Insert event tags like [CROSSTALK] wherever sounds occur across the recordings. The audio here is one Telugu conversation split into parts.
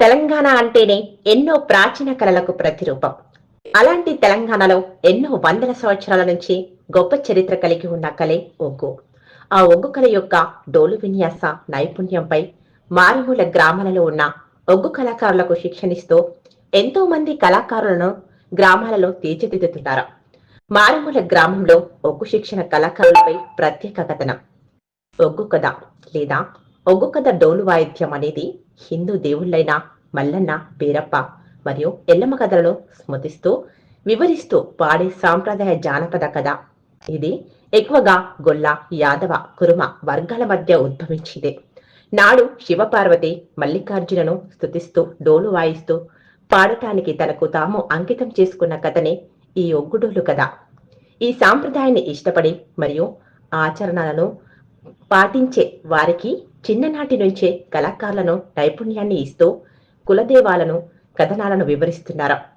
తెలంగాణ అంటేనే ఎన్నో ప్రాచీన కళలకు ప్రతిరూపం. అలాంటి తెలంగాణలో ఎన్నో వందల సంవత్సరాల నుంచి గొప్ప చరిత్ర కలిగి ఉన్న కళే ఒగ్గు. ఆ ఒగ్గు కళ యొక్క డోలు విన్యాస నైపుణ్యంపై మారుమూల గ్రామాలలో ఉన్న ఒగ్గు కళాకారులకు శిక్షణిస్తూ ఎంతో మంది కళాకారులను గ్రామాలలో తీర్చిదిద్దుతున్నారు. మారుమూల గ్రామంలో ఒగ్గు శిక్షణ కళాకారులపై ప్రత్యేక కథనం. ఒగ్గు కథ లేదా ఒగ్గు కథ డోలు వాయిద్యం అనేది హిందూ దేవుళ్ళైన మల్లన్న బీరప్ప మరియు ఎల్లమ్మ కథలను స్మృతిస్తూ వివరిస్తూ పాడే సాంప్రదాయ జానపద కథ. ఇది ఎక్కువగా గొల్ల యాదవ కురుమ వర్గాల మధ్య ఉద్భవించింది. నాడు శివపార్వతి మల్లికార్జునను స్తుతిస్తూ డోలు వాయిస్తూ పాడటానికి తనకు తాము అంకితం చేసుకున్న కథనే ఈ ఒగ్గుడోలు కథ. ఈ సాంప్రదాయాన్ని ఇష్టపడి మరియు ఆచరణలను పాటించే వారికి చిన్ననాటి నుంచే కళాకారులను నైపుణ్యాన్ని ఇస్తూ కులదేవాలను కథనాలను వివరిస్తున్నారు.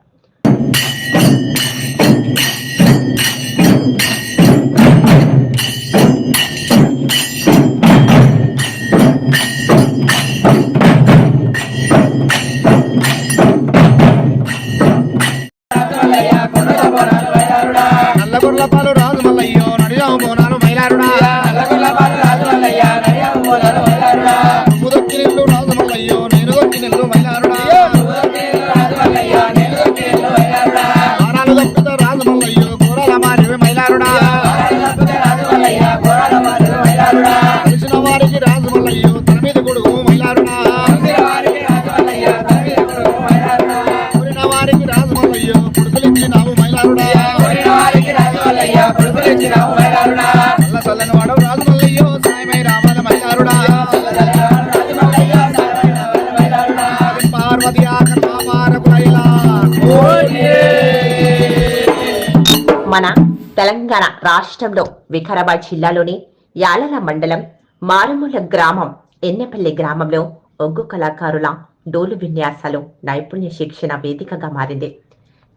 మన తెలంగాణ రాష్ట్రంలో వికారాబాద్ జిల్లాలోని యాలల మండలం మారుమూల గ్రామం ఎన్నెపల్లి గ్రామంలో ఒగ్గు కళాకారుల డోలు విన్యాసాలు నైపుణ్య శిక్షణ వేదికగా మారింది.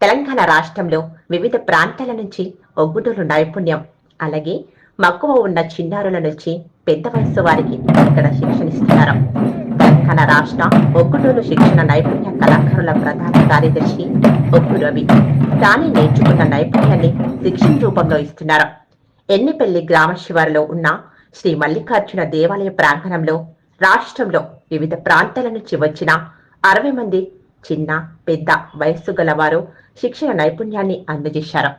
తెలంగాణ రాష్ట్రంలో వివిధ ప్రాంతాల నుంచి ఒగ్గుడోలు నైపుణ్యం అలాగే మక్కువ ఉన్న చిన్నారుల నుంచి పెద్ద వయసు వారికి ఇక్కడ శిక్షణ ఇస్తున్నారు. తెలంగాణ రాష్ట్ర ఒగ్గుడోలు శిక్షణ నైపుణ్య కళాకారుల ప్రధాన కార్యదర్శి ఒప్పు రవి. తానే నేర్చుకున్న నైపుణ్యాన్ని శిక్షణ రూపంలో ఇస్తున్నారు. ఎన్నిపల్లి గ్రామ శివారులో ఉన్న శ్రీ మల్లికార్జున దేవాలయ ప్రాంగణంలో రాష్ట్రంలో వివిధ ప్రాంతాల నుంచి వచ్చిన అరవై మంది చిన్న పెద్ద వయస్సు గలవారు శిక్షణ నైపుణ్యాన్ని అందజేశారు.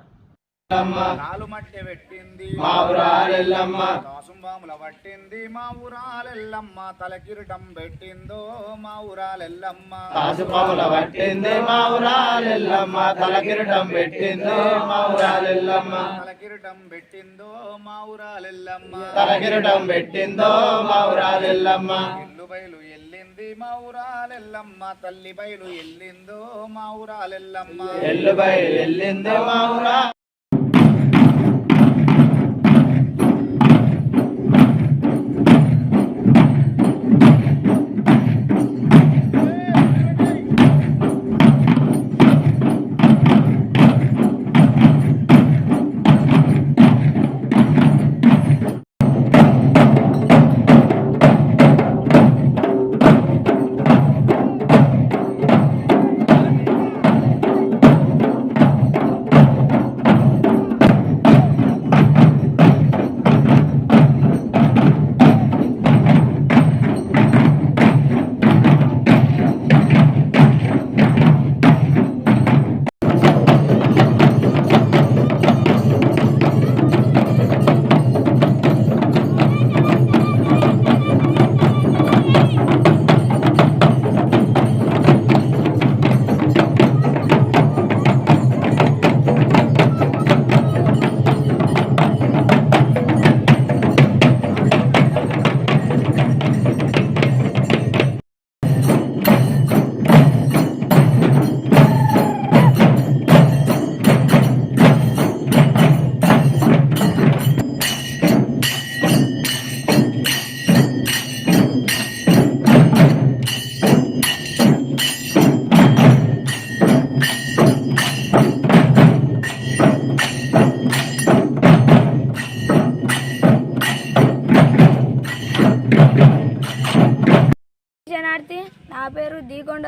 పెట్టింది. మా ఊరాలెల్లమ్మ. కాసుంబాముల పట్టింది. మా ఊరాలెల్లమ్మ తలకిరీటం పెట్టిందో మా ఊరాలెల్లమ్మ. కాసుపాముల పట్టింది. మా ఊరాలెల్లమ్మ తలకిరటం పెట్టింది మా ఊరాలెల్లమ్మ. తలకిరీటం పెట్టిందో మా ఊరాలెల్లమ్మ. తలకిరటం పెట్టిందో మా ఊరాలెల్లమ్మ. ఇల్లు బయలు ఎల్లింది. మా ఊరాలెల్లమ్మ. తల్లి బయలు ఎల్లిందో మా ఊరాలెల్లమ్మ. ఎల్లు బయలు వెళ్ళింది మా ఊరా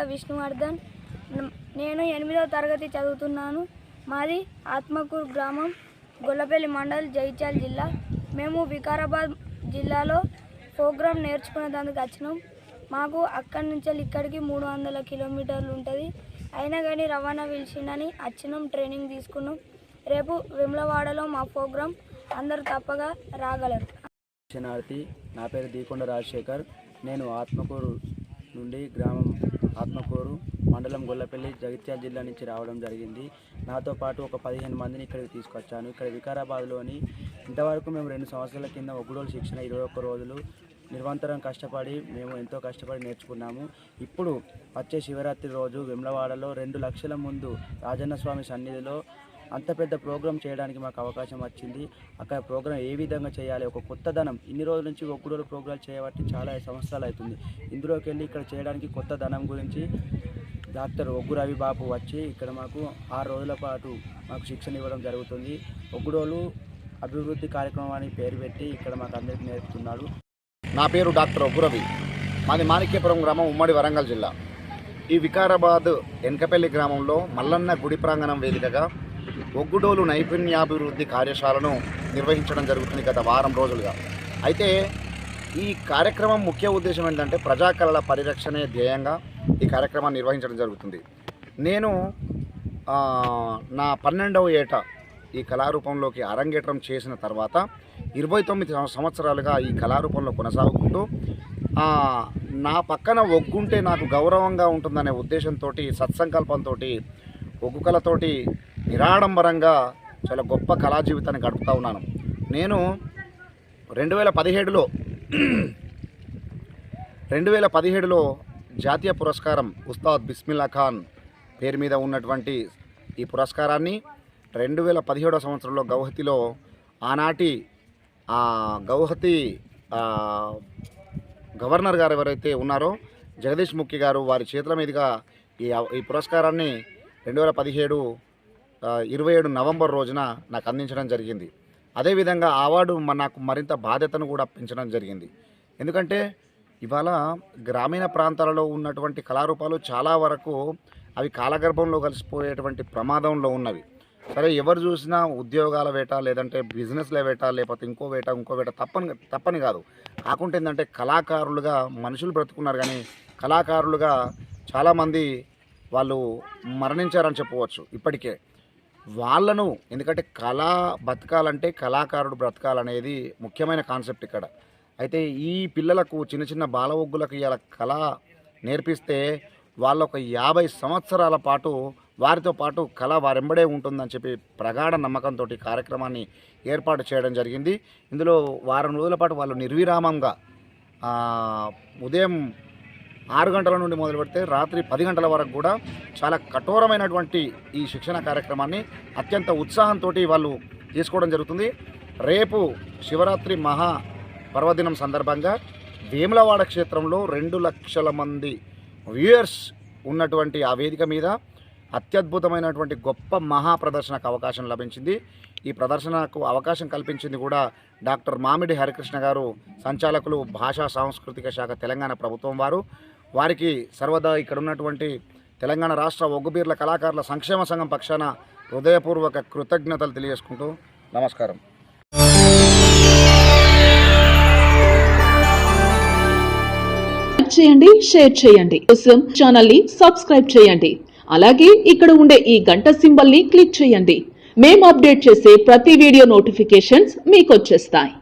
విష్ణువర్ధన్. నేను ఎనిమిదవ తరగతి చదువుతున్నాను. మాది ఆత్మకూరు గ్రామం గొల్లపల్లి మండల్ జైచాల్ జిల్లా. మేము వికారాబాద్ జిల్లాలో ప్రోగ్రామ్ నేర్చుకునేందుకు వచ్చినాం. మాకు అక్కడి నుంచి ఇక్కడికి మూడు వందల కిలోమీటర్లు ఉంటుంది. అయినా కానీ రవాణా పిలిచిందని వచ్చినాం ట్రైనింగ్ తీసుకున్నాం. రేపు విమలవాడలో మా ప్రోగ్రాం. అందరూ తప్పగా రాగలరు. శనార్థి నా పేరు దీకొండ రాజశేఖర్. నేను ఆత్మకూరు నుండి గ్రామం ఆత్మకూరు మండలం గొల్లపల్లి జగిత్యాల జిల్లా నుంచి రావడం జరిగింది. నాతో పాటు ఒక పదిహేను మందిని ఇక్కడికి తీసుకొచ్చాను. ఇక్కడ వికారాబాద్లోని ఇంతవరకు మేము రెండు సంవత్సరాల కింద ఒగ్గుడోలు శిక్షణ ఇరవై ఒక్క రోజులు నిరంతరం కష్టపడి మేము ఎంతో కష్టపడి నేర్చుకున్నాము. ఇప్పుడు వచ్చే శివరాత్రి రోజు వెమ్లవాడలో రెండు లక్షల ముందు రాజన్న స్వామి సన్నిధిలో అంత పెద్ద ప్రోగ్రామ్ చేయడానికి మాకు అవకాశం వచ్చింది. అక్కడ ప్రోగ్రామ్ ఏ విధంగా చేయాలి ఒక కొత్తదనం ఇన్ని రోజుల నుంచి ఒక్కడోలు ప్రోగ్రామ్ చేయబట్టి చాలా సంవత్సరాలు అవుతుంది. ఇందులోకి వెళ్ళి ఇక్కడ చేయడానికి కొత్త ధనం గురించి డాక్టర్ ఒగ్గు రవి బాబు వచ్చి ఇక్కడ మాకు ఆరు రోజుల పాటు మాకు శిక్షణ ఇవ్వడం జరుగుతుంది. ఒగ్గురోలు అభివృద్ధి కార్యక్రమాన్ని పేరు పెట్టి ఇక్కడ మాకు అందరికీ నేర్పుతున్నాడు. నా పేరు డాక్టర్ ఒగ్గురవి మాది మాణిక్యపురం గ్రామం ఉమ్మడి వరంగల్ జిల్లా. ఈ వికారాబాద్ ఎన్కపల్లి గ్రామంలో మల్లన్న గుడి ప్రాంగణం వేదికగా ఒగ్గుడోలు నైపుణ్యాభివృద్ధి కార్యశాలను నిర్వహించడం జరుగుతుంది గత వారం రోజులుగా. అయితే ఈ కార్యక్రమం ముఖ్య ఉద్దేశం ఏంటంటే ప్రజాకళల పరిరక్షణే ధ్యేయంగా ఈ కార్యక్రమాన్ని నిర్వహించడం జరుగుతుంది. నేను నా పన్నెండవ ఏట ఈ కళారూపంలోకి అరంగేట్రం చేసిన తర్వాత ఇరవై తొమ్మిది సంవత్సరాలుగా ఈ కళారూపంలో కొనసాగుకుంటూ నా పక్కన ఒగ్గుంటే నాకు గౌరవంగా ఉంటుందనే ఉద్దేశంతో సత్సంకల్పంతో ఒగ్గు కళతోటి నిరాడంబరంగా చాలా గొప్ప కళా జీవితాన్ని గడుపుతా ఉన్నాను. నేను రెండు వేల పదిహేడులో [CLEARS THROAT] రెండు వేల పదిహేడులో జాతీయ పురస్కారం ఉస్తాద్ బిస్మిల్లా ఖాన్ పేరు మీద ఉన్నటువంటి ఈ పురస్కారాన్ని రెండు వేల పదిహేడో సంవత్సరంలో గౌహతిలో ఆనాటి ఆ గౌహతి గవర్నర్ గారు ఎవరైతే ఉన్నారో జగదీష్ ముఖి గారు వారి చేతుల మీదుగా ఈ ఈ పురస్కారాన్ని రెండు వేల పదిహేడు ఇరవై ఏడు నవంబర్ రోజున నాకు అందించడం జరిగింది. అదేవిధంగా ఆ అవార్డు నాకు మరింత బాధ్యతను కూడా పెంచడం జరిగింది. ఎందుకంటే ఇవాళ గ్రామీణ ప్రాంతాలలో ఉన్నటువంటి కళారూపాలు చాలా వరకు అవి కాలగర్భంలో కలిసిపోయేటువంటి ప్రమాదంలో ఉన్నవి. సరే ఎవరు చూసినా ఉద్యోగాల వేట లేదంటే బిజినెస్ల వేట లేకపోతే ఇంకో వేట ఇంకో వేట తప్పని తప్పని కాదు. కాకుంటే ఏంటంటే కళాకారులుగా మనుషులు బ్రతుకున్నారు కానీ కళాకారులుగా చాలామంది వాళ్ళు మరణించారని చెప్పవచ్చు ఇప్పటికే. వాళ్ళను ఎందుకంటే కళ బతకాలంటే కళాకారుడు బ్రతకాలనేది ముఖ్యమైన కాన్సెప్ట్ ఇక్కడ. అయితే ఈ పిల్లలకు చిన్న చిన్న బాల ఒగ్గులకు ఇలా కళ నేర్పిస్తే వాళ్ళ ఒక యాభై సంవత్సరాల పాటు వారితో పాటు కళ వారెంబడే ఉంటుందని చెప్పి ప్రగాఢ నమ్మకంతో కార్యక్రమాన్ని ఏర్పాటు చేయడం జరిగింది. ఇందులో వారం రోజుల పాటు వాళ్ళు నిర్విరామంగా ఉదయం ఆరు గంటల నుండి మొదలు పెడితే రాత్రి పది గంటల వరకు కూడా చాలా కఠోరమైనటువంటి ఈ శిక్షణ కార్యక్రమాన్ని అత్యంత ఉత్సాహంతో వాళ్ళు తీసుకోవడం జరుగుతుంది. రేపు శివరాత్రి మహా పర్వదినం సందర్భంగా వేములవాడ క్షేత్రంలో రెండు లక్షల మంది వ్యూయర్స్ ఉన్నటువంటి ఆ వేదిక మీద అత్యద్భుతమైనటువంటి గొప్ప మహా ప్రదర్శనకు అవకాశం లభించింది. ఈ ప్రదర్శనకు అవకాశం కల్పించింది కూడా డాక్టర్ మామిడి హరికృష్ణ గారు సంచాలకులు భాషా సాంస్కృతిక శాఖ తెలంగాణ ప్రభుత్వం వారు. వారికి సర్వదా ఇక్కడ ఉన్నటువంటి తెలంగాణ రాష్ట్ర ఒగ్గుబీర్ల కళాకారుల సంక్షేమ సంఘం పక్షాన హృదయపూర్వక కృతజ్ఞతలు తెలియజేసుకుంటూ నమస్కారం. చేయండి షేర్ చేయండి. కోసం ఛానల్ని సబ్స్క్రైబ్ చేయండి. అలాగే ఇక్కడ ఉండే ఈ గంట సింబల్ని క్లిక్ చేయండి. మేము అప్డేట్ చేసే ప్రతి వీడియో నోటిఫికేషన్స్ మీకు వచ్చేస్తాయి.